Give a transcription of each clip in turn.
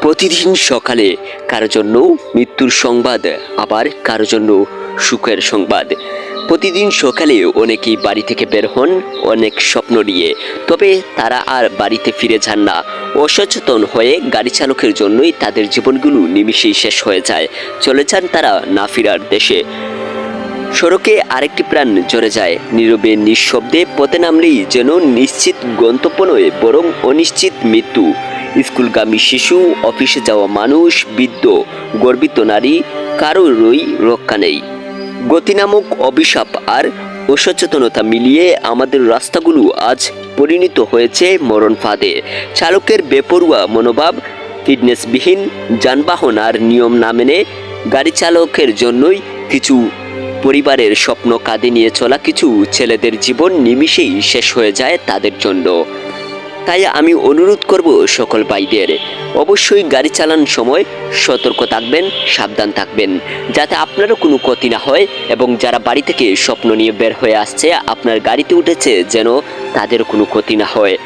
প্রতিদিন সকালে কারও জন্য মৃত্যুর সংবাদ, আবার কারও জন্য সুখের সংবাদ। প্রতিদিন সকালে অনেকেই বাড়ি থেকে বের হন, অনেক স্বপ্ন নিয়ে। তবে তারা আর বাড়িতে ফিরে যান না। অসচেতন হয়ে গাড়ি চালকের জন্যই তাদের জীবনগুলো নিমিষেই শেষ হয়ে যায়। চলে যান তারা না ফিরার দেশে। সড়কে আরেকটি প্রাণ জড়ে যায়। নীরবে নিঃশব্দে পথে নামলেই যেন নিশ্চিত গন্তব্য নয়, বরং অনিশ্চিত মৃত্যু। স্কুলগামী শিশু, অফিসে যাওয়া মানুষ, বৃদ্ধ, গর্বিত নারী কারোরই রক্ষা নেই। গতি নামক অভিশাপ আর অসচেতনতা মিলিয়ে আমাদের রাস্তাগুলো আজ পরিণত হয়েছে মরণ ফাঁদে। চালকের বেপরুয়া মনোভাব, ফিটনেসবিহীন যানবাহন আর নিয়ম না মেনে গাড়ি চালকের জন্যই কিছু পরিবারের স্বপ্ন কাঁধে নিয়ে চলা কিছু ছেলেদের জীবন নিমিষেই শেষ হয়ে যায় তাদের জন্য। তাই আমি অনুরোধ করব সকল ভাইদের, অবশ্যই গাড়ি চালান সময় সতর্ক থাকবেন, সাবধান থাকবেন, যাতে আপনারও কোনো ক্ষতি না হয় এবং যারা বাড়ি থেকে স্বপ্ন নিয়ে বের হয়ে আসছে, আপনার গাড়িতে উঠেছে যেন তাদের কোনো ক্ষতি না হয়।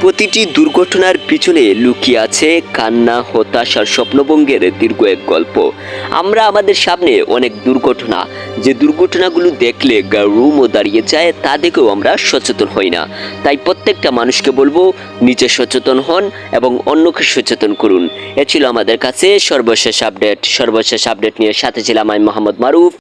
প্রতিটি দুর্ঘটনার পিছনে লুকিয়ে আছে কান্না, হতাশ আর স্বপ্নভঙ্গের দীর্ঘ এক গল্প। আমরা আমাদের সামনে অনেক দুর্ঘটনা। যে দুর্ঘটনাগুলো দেখলে রুমও দাঁড়িয়ে যায়, তা দেখেও আমরা সচেতন হই না। তাই প্রত্যেকটা মানুষকে বলব নিজে সচেতন হন এবং অন্যকে সচেতন করুন। এ ছিল আমাদের কাছে সর্বশেষ আপডেট। সর্বশেষ আপডেট নিয়ে সাথে ছিলাম আমি মোহাম্মদ মারুফ।